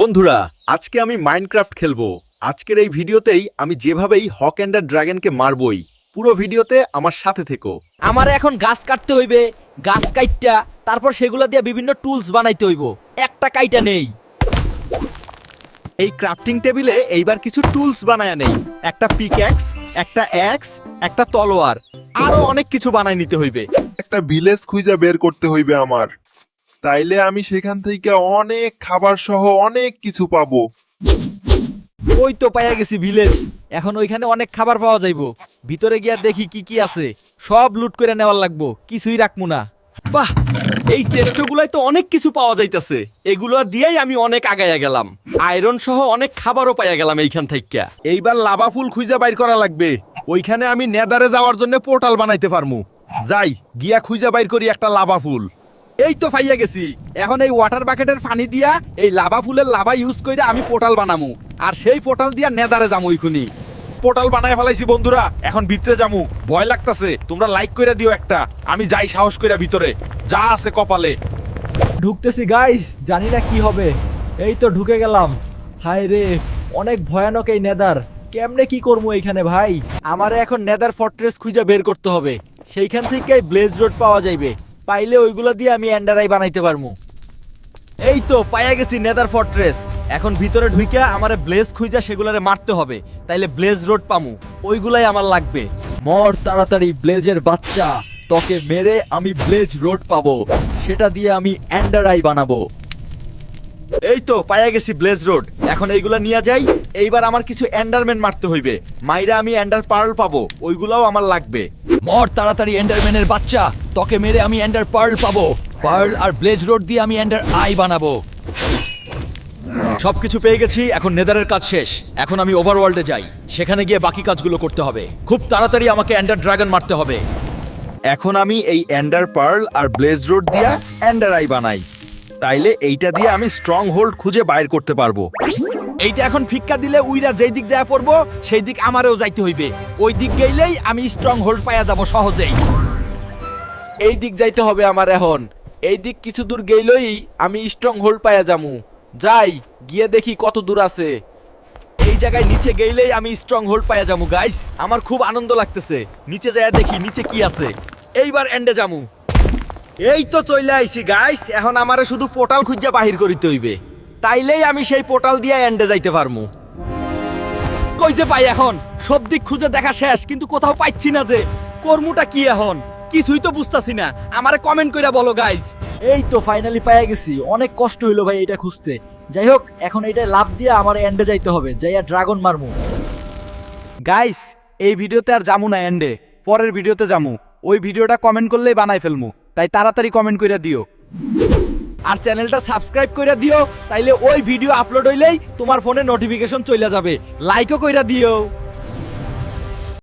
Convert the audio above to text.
বন্ধুরা আজকে আমি মাইনক্রাফট খেলব। আজকের এই ভিডিওতেই আমি যেভাবেই হক অ্যান্ড ড্রাগনকে মারবই পুরো ভিডিওতে আমার সাথে থেকো। আমার এখন গাছ কাটতে হইবে গাছ কাইটটা তারপর সেগুলো দিয়ে বিভিন্ন টুলস বানাইতে হইব। একটা কাইটা নেই। এই ক্রাফটিং টেবিলে এইবার কিছু টুলস বানায় নেই। একটা পিক্যাক্স একটা অ্যাক্স একটা তলোয়ার। আরও অনেক কিছু বানায় নিতে হইবে। একটা ভিলেজ খুঁজে বের করতে হইবে আমার। তাইলে আমি সেখান থেকে অনেক খাবার সহ অনেক কিছু পাবো। ওই তো পাইয়া গেছি ভিলেজ। এখন ওইখানে অনেক খাবার পাওয়া যাইব। ভিতরে গিয়া দেখি কি কি আছে। সব লুট করে নেওয়ার লাগবো। কিছুই রাখব না। বাহ! এই চেষ্টগুলাই তো অনেক কিছু পাওয়া যাইতেছে। এগুলো দিয়েই আমি অনেক আগাইয়া গেলাম। আয়রন সহ অনেক খাবারও পাইয়া গেলাম এইখান থেকে এইবার লাভা ফুল খুঁজে বাইর করা লাগবে। ওইখানে আমি নেদারে যাওয়ার জন্য পোর্টাল বানাইতে পারমু। যাই গিয়া খুঁজে বাইর করি একটা লাভা ফুল। এই তো পাইয়া গেছি। এখন এই ওয়াটার বাকেটের পানি দিয়া এই লাভা ফুলের লাভা ইউজ করে আমি পোর্টাল বানামু। আর সেই পোর্টাল দিয়া নেদারে যামু ওইখুনি পোর্টাল বানায় ফেলাইছি বন্ধুরা এখন ভিতরে যামু। ভয় লাগতাছে তোমরা লাইক করে দিও একটা। আমি যাই সাহস কইরা ভিতরে। যা আছে কপালে। ঢুকতেছি গাইস জানি না কি হবে। এই তো ঢুকে গেলাম। হায় রে অনেক ভয়ানক এই নেদার। কেমনে কি করব এইখানে ভাই? আমারে এখন নেদার ফর্ট্রেস খুঁজে বের করতে হবে। সেইখান থেকে ব্লেজ রোড পাওয়া যাইবে। পাইলে ওইগুলো দিয়ে আমি অ্যান্ডারাই বানাইতে পারব এই তো পাইয়া গেছি নেদার ফর্ট্রেস। এখন ভিতরে ঢুইকা আমারে ব্লেজ খুঁজা সেগুলারে মারতে হবে, তাইলে ব্লেজ রোড পামু। ওইগুলাই আমার লাগবে। মর তাড়াতাড়ি ব্লেজের বাচ্চা, তোকে মেরে আমি ব্লেজ রোড পাবো। সেটা দিয়ে আমি অ্যান্ডারাই বানাবো। এই তো পাইয়া গেছি ব্লেজ রোড। এখন এইগুলা নিয়ে যাই, এইবার আমার কিছু এন্ডারম্যান মারতে হইবে। মাইরা আমি অ্যান্ডার পার্ল পাবো, ওইগুলাও আমার লাগবে। মর তাড়াতাড়ি এন্ডারম্যানের বাচ্চা। তোকে মেরে আমি এন্ডার পার্ল পাবো। পার্ল আর ব্লেজ রোড দিয়ে আমি এন্ডার আই বানাবো। সবকিছু পেয়ে গেছি, এখন নেদারের কাজ শেষ। এখন আমি ওভারওয়ার্ল্ডে যাই। সেখানে গিয়ে বাকি কাজগুলো করতে হবে। খুব তাড়াতাড়ি আমাকে এন্ডার ড্রাগন মারতে হবে। এখন আমি এই এন্ডার পার্ল আর ব্লেজ রোড দিয়া এন্ডার আই বানাই। তাইলে এইটা দিয়ে আমি স্ট্রং হোল্ড খুঁজে বাইর করতে পারব। এইটা এখন ফিক্কা দিলে উইরা যেই দিক যায় পড়ব, সেই দিক আমারও যাইতে হইবে। ওই দিক গেলেই আমি স্ট্রং হোল্ড পাইয়া যাব সহজেই। এই দিক যাইতে হবে আমার এখন। এই দিক কিছু দূর গেইলই আমি স্ট্রং হোল্ড পাইয়া যামু। যাই, গিয়ে দেখি কত দূর আছে। এই জায়গায় নিচে গেইলেই আমি স্ট্রং হোল্ড পাইয়া যামু গাইস আমার খুব আনন্দ লাগতেছে। নিচে যায় দেখি নিচে কি আছে। এইবার এন্ডে যামু। এই তো চলে আইছি গাইস এখন আমারে শুধু পোর্টাল খুঁজা বাহির করিতে হইবে। তাইলেই আমি সেই পোর্টাল দিয়ে এন্ডে যাইতে পারমু। কই যে পাই এখন? সব দিক খুঁজে দেখা শেষ, কিন্তু কোথাও পাইছি না যে। কর্মটা কি এখন? কিছুই তো বুঝতাছি না। আমারে কমেন্ট কইরা বলো গাইজ এই তো ফাইনালি পাইয়া গেছি। অনেক কষ্ট হইল ভাই এটা খুঁজতে। যাই হোক, এখন এটা লাভ দিয়ে আমার এন্ডে যাইতে হবে, যাইয়া ড্রাগন মারমু। গাইস এই ভিডিওতে আর যামু না এন্ডে। পরের ভিডিওতে যামু। ওই ভিডিওটা কমেন্ট করলেই বানাই ফেলমু। তাই তাড়াতাড়ি কমেন্ট কইরা দিও। আর চ্যানেলটা সাবস্ক্রাইব করে দিও, তাইলে ওই ভিডিও আপলোড হইলেই তোমার ফোনে নোটিফিকেশন চলে যাবে। লাইকও কইরা দিও।